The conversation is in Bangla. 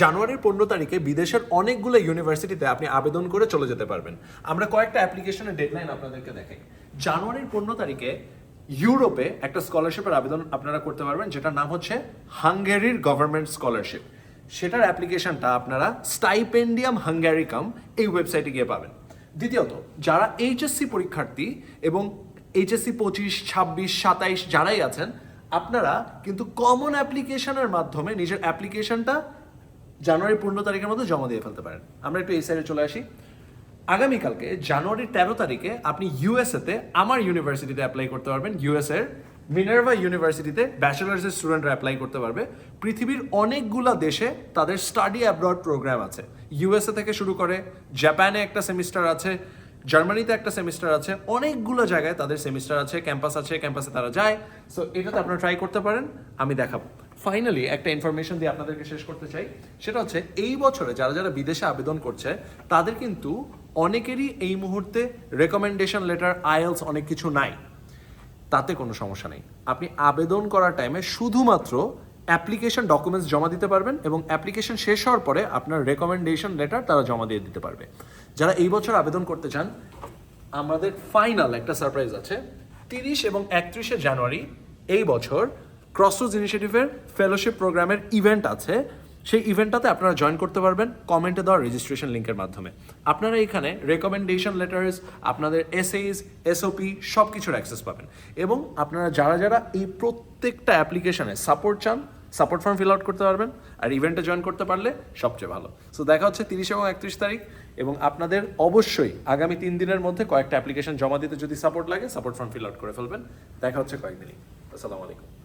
জানুয়ারির পনেরো তারিখে বিদেশের অনেকগুলো ইউনিভার্সিটিতে আপনি আবেদন করে চলে যেতে পারবেন। আমরা কয়েকটা অ্যাপ্লিকেশনের ডেডলাইন আপনাদেরকে দেখাই। জানুয়ারির পনেরো তারিখে ইউরোপে একটা স্কলারশিপের আবেদন আপনারা করতে পারবেন, যেটার নাম হচ্ছে হাঙ্গেরির গভর্নমেন্ট স্কলারশিপ সেটার অ্যাপ্লিকেশনটা আপনারা স্টাইপেন্ডিয়াম হাঙ্গারিকাম এই ওয়েবসাইটে গিয়ে পাবেন। দ্বিতীয়ত, যারা এইচএসসি পরীক্ষার্থী এবং এইচএসসি পঁচিশ, ছাব্বিশ, সাতাইশ যারাই আছেন, আপনারা কিন্তু কমন অ্যাপ্লিকেশনের মাধ্যমে নিজের অ্যাপ্লিকেশনটা জানুয়ারি পনেরো তারিখের মধ্যে জমা দিয়ে ফেলতে পারেন। আমরা একটু এই সাইডে চলে আসি। আগামীকালকে জানুয়ারির তেরো তারিখে আপনি ইউএসএতে আমার ইউনিভার্সিটিতে অ্যাপ্লাই করতে পারবেন। ইউএসএর মিনার্ভা ইউনিভার্সিটিতে ব্যাচেলার্সের স্টুডেন্টরা অ্যাপ্লাই করতে পারবে। পৃথিবীর অনেকগুলা দেশে তাদের স্টাডি অ্যাব্রড প্রোগ্রাম আছে। ইউএসএ থেকে শুরু করে জাপানে একটা সেমিস্টার আছে জার্মানিতে একটা সেমিস্টার আছে, অনেকগুলো জায়গায় তাদের সেমিস্টার আছে ক্যাম্পাস আছে ক্যাম্পাসে তারা যায়। সো এটাতে আপনারা ট্রাই করতে পারেন, আমি দেখাবো। ফাইনালি একটা ইনফরমেশন দিয়ে আপনাদেরকে শেষ করতে চাই। সেটা হচ্ছে, এই বছরে যারা যারা বিদেশে আবেদন করছে, তাদের কিন্তু অনেকেরই এই মুহূর্তে রেকমেন্ডেশন লেটার আইএলস অনেক কিছু নাই। তাতে কোনো সমস্যা নেই। আপনি আবেদন করার টাইমে শুধুমাত্র অ্যাপ্লিকেশন ডকুমেন্টস জমা দিতে পারবেন এবং অ্যাপ্লিকেশন শেষ হওয়ার পরে আপনার রেকমেন্ডেশন লেটার তারা জমা দিয়ে দিতে পারবে। যারা এই বছর আবেদন করতে চান, আমাদের ফাইনাল একটা সারপ্রাইজ আছে। তিরিশ এবং একত্রিশে জানুয়ারি এই বছর ক্রসরোজ ইনিশিয়েটিভের ফেলোশিপ প্রোগ্রামের ইভেন্ট আছে। সেই ইভেন্টটাতে আপনারা জয়েন করতে পারবেন। কমেন্টে দেওয়া রেজিস্ট্রেশন লিঙ্কের মাধ্যমে। আপনারা এখানে রেকমেন্ডেশন লেটার্স আপনাদের এসএইস এসওপি সব কিছুর অ্যাক্সেস পাবেন। এবং আপনারা যারা যারা এই প্রত্যেকটা অ্যাপ্লিকেশনে সাপোর্ট চান সাপোর্ট ফর্ম ফিল আউট করতে পারবেন। আর ইভেন্টে জয়েন করতে পারলে সবচেয়ে ভালো। সো দেখা হচ্ছে তিরিশ এবং একত্রিশ তারিখ। এবং আপনাদের অবশ্যই আগামী তিন দিনের মধ্যে কয়েকটা অ্যাপ্লিকেশন জমা দিতে যদি সাপোর্ট লাগে সাপোর্ট ফর্ম ফিল আউট করে ফেলবেন। দেখা হচ্ছে কয়েকদিনই। আসসালামু আলাইকুম।